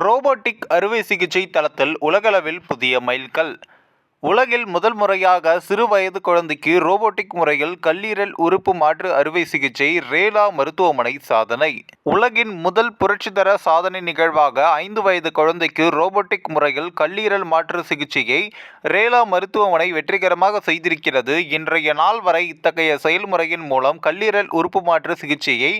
Robotic அறுவை சிகிச்சை தளத்தில் உலகளவில் புதிய மைல்கல். உலகில் முதல் முறையாக சிறு வயது குழந்தைக்கு ரோபோட்டிக் முறையில் கல்லீரல் உறுப்பு மாற்று அறுவை சிகிச்சை ரேலா மருத்துவமனை சாதனை. உலகின் முதல் புரட்சிதர சாதனை நிகழ்வாக ஐந்து வயது குழந்தைக்கு ரோபோட்டிக் முறையில் கல்லீரல் மாற்று சிகிச்சையை ரேலா மருத்துவமனை வெற்றிகரமாக செய்திருக்கிறது. இன்றைய நாள் வரை இத்தகைய செயல்முறையின் மூலம் கல்லீரல் உறுப்பு மாற்று சிகிச்சையை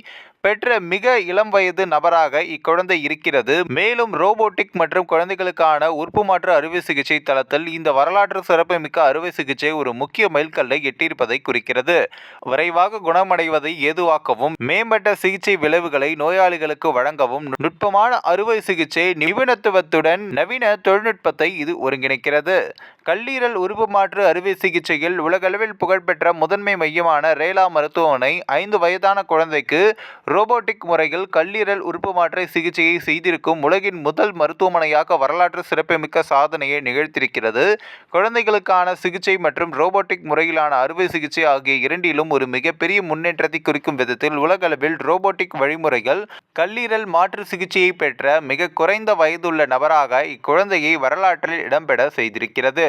பெற்ற மிக இளம் வயது நபராக இக்குழந்தை இருக்கிறது. மேலும் ரோபோட்டிக் மற்றும் குழந்தைகளுக்கான உறுப்பு மாற்று அறுவை சிகிச்சை தளத்தில் இந்த வரலாற்று சிறப்புமிக்க அறுவை சிகிச்சை ஒரு முக்கிய மைல்கல்லை எட்டியிருப்பதை குறிக்கிறது. விரைவாக குணமடைவதை ஏதுவாக்கவும் மேம்பட்ட சிகிச்சை விளைவுகளை நோயாளிகளுக்கு வழங்கவும் நுட்பமான அறுவை சிகிச்சை நிபுணத்துவத்துடன் நவீன தொழில்நுட்பத்தை இது ஒருங்கிணைக்கிறது. கல்லீரல் உறுப்பு மாற்று அறுவை சிகிச்சையில் உலகளவில் புகழ்பெற்ற முதன்மை மையமான ரேலா மருத்துவமனை ஐந்து வயதான குழந்தைக்கு ரோபோட்டிக் முறையில் கல்லீரல் உறுப்பு மாற்று சிகிச்சையை செய்திருக்கும் உலகின் முதல் மருத்துவமனையாக வரலாற்று சிறப்புமிக்க சாதனையை நிகழ்த்தியிருக்கிறது. குழந்தைகளுக்கான சிகிச்சை மற்றும் ரோபோட்டிக் முறையிலான அறுவை சிகிச்சை ஆகிய இரண்டிலும் ஒரு மிகப்பெரிய முன்னேற்றத்தை குறிக்கும் விதத்தில் உலகளவில் ரோபோட்டிக் வழிமுறைகள் கல்லீரல் மாற்று சிகிச்சையை பெற்ற மிக குறைந்த வயதுள்ள நபராக இக்குழந்தையை வரலாற்றில் இடம்பெற செய்திருக்கிறது.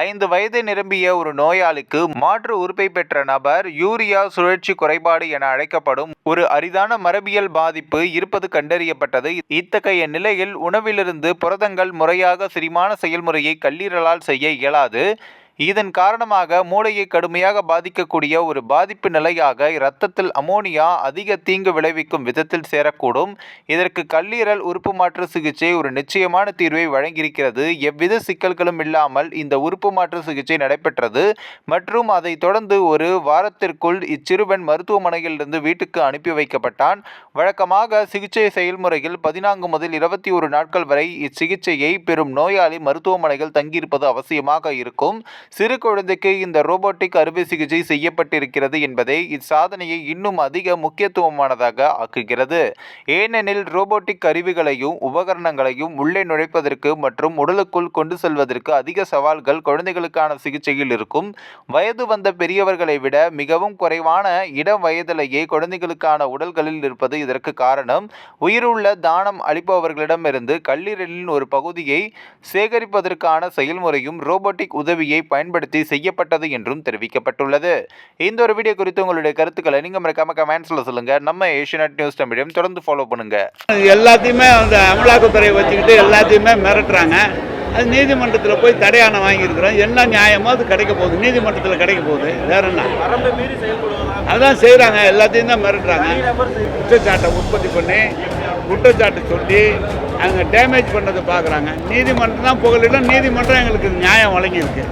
ஐந்து வயது நிரம்பிய ஒரு நோயாளிக்கு மாற்று உறுப்பை பெற்ற நபர் யூரியா சுழற்சி குறைபாடு என அழைக்கப்படும் ஒரு அரிதான மரபியல் பாதிப்பு இருப்பது கண்டறியப்பட்டது. இத்தகைய நிலையில் உணவிலிருந்து புரதங்கள் முறையாக செரிமான செயல்முறையை கல்லீரலால் செய்ய இயலாது. இதன் காரணமாக மூளையை கடுமையாக பாதிக்கக்கூடிய ஒரு பாதிப்பு நிலையாக இரத்தத்தில் அமோனியா அதிக தீங்கு விளைவிக்கும் விதத்தில் சேரக்கூடும். இதற்கு கல்லீரல் உறுப்பு மாற்று சிகிச்சை ஒரு நிச்சயமான தீர்வை வழங்கியிருக்கிறது. எவ்வித சிக்கல்களும் இல்லாமல் இந்த உறுப்பு மாற்று சிகிச்சை நடைபெற்றது. மற்றும் அதைத் தொடர்ந்து ஒரு வாரத்திற்குள் இச்சிறுவன் மருத்துவமனையிலிருந்து வீட்டுக்கு அனுப்பி வைக்கப்பட்டான். வழக்கமாக சிகிச்சை செயல்முறையில் பதினான்கு முதல் இருபத்தி ஒரு நாட்கள் வரை இச்சிகிச்சையை பெறும் நோயாளி மருத்துவமனைகள் தங்கியிருப்பது அவசியமாக இருக்கும். சிறு குழந்தைக்கு இந்த ரோபோட்டிக் அறுவை சிகிச்சை செய்யப்பட்டிருக்கிறது என்பதை இச்சாதனையை இன்னும் அதிக முக்கியத்துவமானதாக ஆக்குகிறது. ஏனெனில் ரோபோட்டிக் கருவிகளையும் உபகரணங்களையும் உள்ளே நுழைப்பதற்கு மற்றும் உடலுக்குள் கொண்டு செல்வதற்கு அதிக சவால்கள் குழந்தைகளுக்கான சிகிச்சையில் இருக்கும். வயது வந்த பெரியவர்களை விட மிகவும் குறைவான இடம் வயதிலேயே குழந்தைகளுக்கான உடல்களில் இருப்பது இதற்கு காரணம். உயிருள்ள தானம் அளிப்பவர்களிடமிருந்து கல்லீரலின் ஒரு பகுதியை சேகரிப்பதற்கான செயல்முறையும் ரோபோட்டிக் உதவியை பயன்படுத்தி செய்யப்பட்டது என்றும் தெரிவிக்கப்பட்டுள்ளது. இந்த ஒரு வீடியோ குறித்து உங்களுடைய கருத்துக்களை நீங்கள் மறக்காம கமெண்ட்ஸில் சொல்லுங்க. நம்ம ஏஷியநெட் நியூஸ் தமிழையும் தொடர்ந்து ஃபாலோ பண்ணுங்க. எல்லாத்தையுமே அந்த அமலாக்கத்துறை வச்சுக்கிட்டு எல்லாத்தையுமே மிரட்டுறாங்க. அது நீதிமன்றத்தில் போய் தடையான வாங்கியிருக்கிறோம். என்ன நியாயமோ அது கிடைக்க போகுது. நீதிமன்றத்தில் கிடைக்க போகுது. வேற என்ன? அதான் செய்கிறாங்க எல்லாத்தையும் தான் மிரட்டுறாங்க. குற்றச்சாட்டை உற்பத்தி பண்ணி குற்றச்சாட்டு சொல்லி அவங்க டேமேஜ் பண்ணதை பார்க்குறாங்க. நீதிமன்றம் தான் புகழிடம். நீதிமன்றம் எங்களுக்கு நியாயம் வழங்கியிருக்கு.